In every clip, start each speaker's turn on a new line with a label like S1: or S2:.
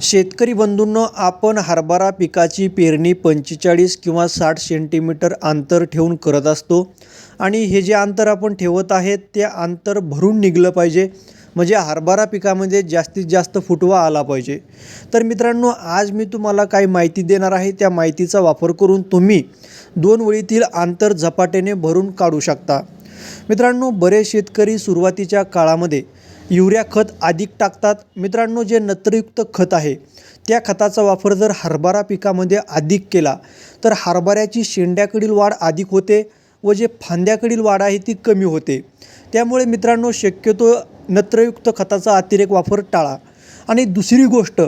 S1: शेतकरी बंधूंनो आपण हरभरा पिकाची पेरणी पंचेचाळीस किंवा साठ सेंटीमीटर अंतर ठेवून करत असतो. आणि हे जे अंतर आपण ठेवत आहेत ते अंतर भरून निघलं पाहिजे. म्हणजे हरभरा पिकामध्ये जास्तीत जास्त फुटवा आला पाहिजे. तर मित्रांनो आज मी तुम्हाला काही माहिती देणार आहे. त्या माहितीचा वापर करून तुम्ही दोन वळीतील अंतर झपाट्याने भरून काढू शकता. मित्रांनो बरेच शेतकरी सुरुवातीच्या काळामध्ये युरिया खत अधिक टाकतात. मित्रांनो जे नत्रयुक्त खत आहे त्या खताचा वापर जर हरभरा पिकामध्ये अधिक केला तर हरभऱ्याची शेंड्याकडील वाढ अधिक होते व जे फांद्याकडील वाढ आहे ती कमी होते. त्यामुळे मित्रांनो शक्यतो नत्रयुक्त खताचा अतिरेक वापर टाळा. आणि दुसरी गोष्ट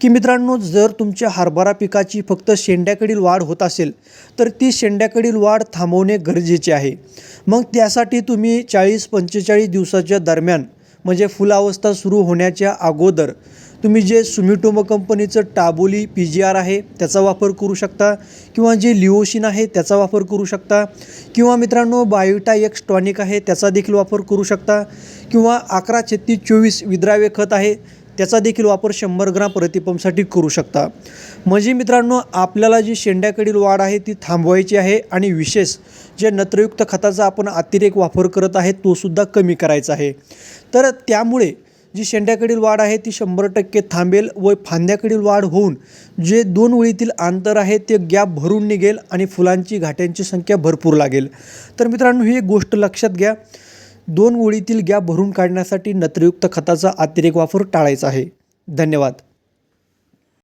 S1: की मित्रांनो जर तुमच्या हरभरा पिकाची फक्त शेंड्याकडील वाढ होत असेल तर ती शेंड्याकडील वाढ थांबवणे गरजेचे आहे. मग त्यासाठी तुम्ही चाळीस पंचेचाळीस दिवसाच्या दरम्यान म्हणजे फुलावस्था सुरू होण्याच्या अगोदर तुम्ही जे सुमिटोमो कंपनीचं टाबोली पी जी आर आहे त्याचा वापर करू शकता किंवा जे लिओशिन आहे त्याचा वापर करू शकता किंवा मित्रांनो बायोटा एक्स टॉनिक आहे त्याचा देखील वापर करू शकता किंवा अकरा छत्तीस चोवीस विद्राव्य खत आहे त्याचा देखील वापर शंभर ग्राम प्रतिपंपसाठी करू शकता. म्हणजे मित्रांनो आपल्याला जी शेंड्याकडील वाढ आहे ती थांबवायची आहे आणि विशेष जे नत्रयुक्त खताचा आपण अतिरेक वापर करत आहे तोसुद्धा कमी करायचा आहे. तर त्यामुळे जी शेंड्याकडील वाढ आहे ती शंभर टक्के थांबेल व फांद्याकडील वाढ होऊन जे दोन ओळीतील अंतर आहे ते गॅप भरून निघेल आणि फुलांची घाट्यांची संख्या भरपूर लागेल. तर मित्रांनो ही एक गोष्ट लक्षात घ्या. दोन ओळीतील गॅप भरून काढण्यासाठी नत्रयुक्त खताचा अतिरेक वापर टाळायचा आहे. धन्यवाद.